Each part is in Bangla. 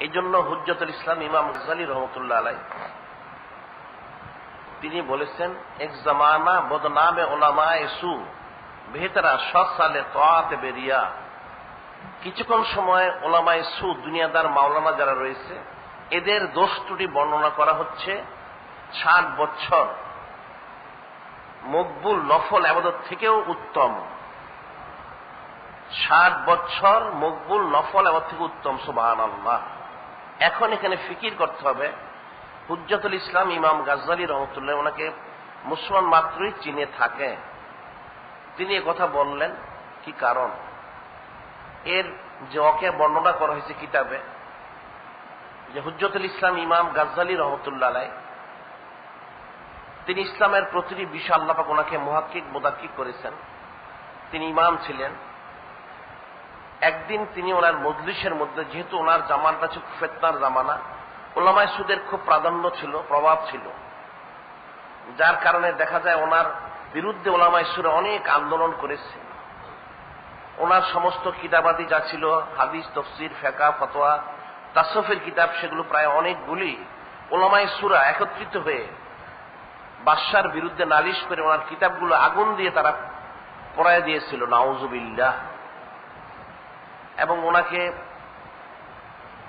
এই জন্য হুজ্জতুল ইসলাম ইমাম গজালি রহমতুল্লাহ আলাই, তিনি বলেছেন, এক জমানা বদনামে ওলামা এসু বেহতরা সৎ সালে তোয়াতে বেরিয়া, কিছুক্ষণ সময় ওলামায় সু দুনিয়াদার মাওলানা যারা রয়েছে, এদের দোষ ত্রুটি বর্ণনা করা হচ্ছে, ষাট বছর মকবুল নফল আবাদত থেকেও উত্তম। ষাট বছর মকবুল নফল আবাদ থেকে উত্তম সুবাহান আল্লাহ এখন এখানে ফিকির করতে হবে। হুজ্জাতুল ইসলাম ইমাম গাজ্জালি রহমতুল্লাহ ওনাকে মুসলমান মাত্রই চিনে থাকে। তিনি কথা বললেন, কি কারণ? এর যে অকে বর্ণনা করা হয়েছে কিতাবে, যে হুজ্জতুল ইসলাম ইমাম গাজ্জালি রহমতুল্লাহ তিনি ইসলামের প্রতিটি বিষয় আল্লাপাক ওনাকে মহাক্কিক, মোদাক্কিক করেছেন। তিনি ইমাম ছিলেন। একদিন তিনি ওনার মজলিসের মধ্যে, যেহেতু ওনার জামানটা ছিল ফেতনার জামানা, ওলামায় সুদের খুব প্রাধান্য ছিল, প্রভাব ছিল। যার কারণে দেখা যায় ওনার বিরুদ্ধে ওলামায় সুরে অনেক আন্দোলন করেছে। ওনার সমস্ত কিতাবাদি যা ছিল, হাদিস, তফসির ফেকা ফতোয়া, তাসফের কিতাব, সেগুলো প্রায় অনেকগুলি ওলামায় সুরা একত্রিত হয়ে বাদশার বিরুদ্ধে নালিশ করে ওনার কিতাবগুলো আগুন দিয়ে তারা পড়ায় দিয়েছিল, নাউজুবিল্লাহ। এবং ওনাকে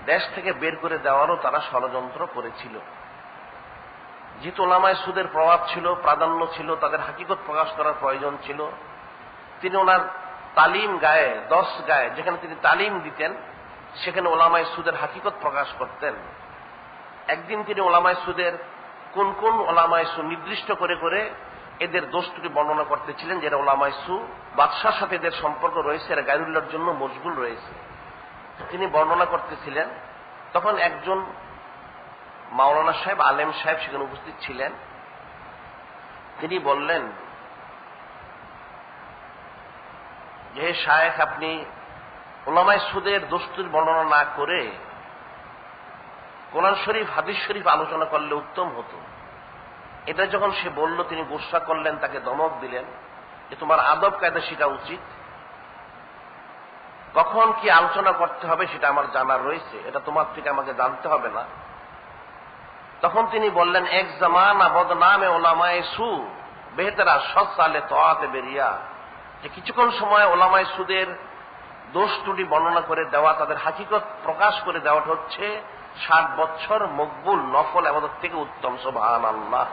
দেশ থেকে বের করে দেওয়ারও তারা ষড়যন্ত্র করেছিল। যেহেতু ওলামায় সুদের প্রভাব ছিল, প্রাধান্য ছিল, তাদের হাকিকত প্রকাশ করার প্রয়োজন ছিল, তিনি ওনার তালিম গায়ে, দশ গায়ে, যেখানে তিনি তালিম দিতেন, সেখানে ওলামায় সুদের হাকিকত প্রকাশ করতেন। একদিন তিনি ওলামায় সুদের কোন কোন ওলামায় সু নির্দিষ্ট করে করে এদের দোষটুকু বর্ণনা করতেছিলেন যেটা ওলামায় সু বাদশার সাথে এদের সম্পর্ক রয়েছে এরা গাইরুল্লার জন্য মশগুল রয়েছে। তিনি বর্ণনা করতেছিলেন, তখন একজন মাওলানা সাহেব, আলেম সাহেব সেখানে উপস্থিত ছিলেন। তিনি বললেন যে শায়েখ, আপনি ওলামায় সুদের দোস্তুর বর্ণনা না করে কোরআন শরীফ, হাদিস শরীফ আলোচনা করলে উত্তম হতো। এটা যখন সে বলল, তিনি গোসা করলেন, তাকে দমক দিলেন, যে তোমার আদব কায়দা শেখা উচিত। কখন কি আলোচনা করতে হবে সেটা আমার জানা রয়েছে, এটা তোমার থেকে আমাকে জানতে হবে না। তখন তিনি বললেন, এক জামানা বদনামে ওলামায় সু, বেহতেরা সৎ সালে তোয়াতে বেরিয়া। যে কিছুক্ষণ সময় ওলামায় সুদের দোষ ত্রুটি বর্ণনা করে দেওয়া, তাদের হাকিকত প্রকাশ করে দেওয়াটা হচ্ছে ষাট বছর মকবুল নফল আমাদের থেকে উত্তম সোভান আল্লাহ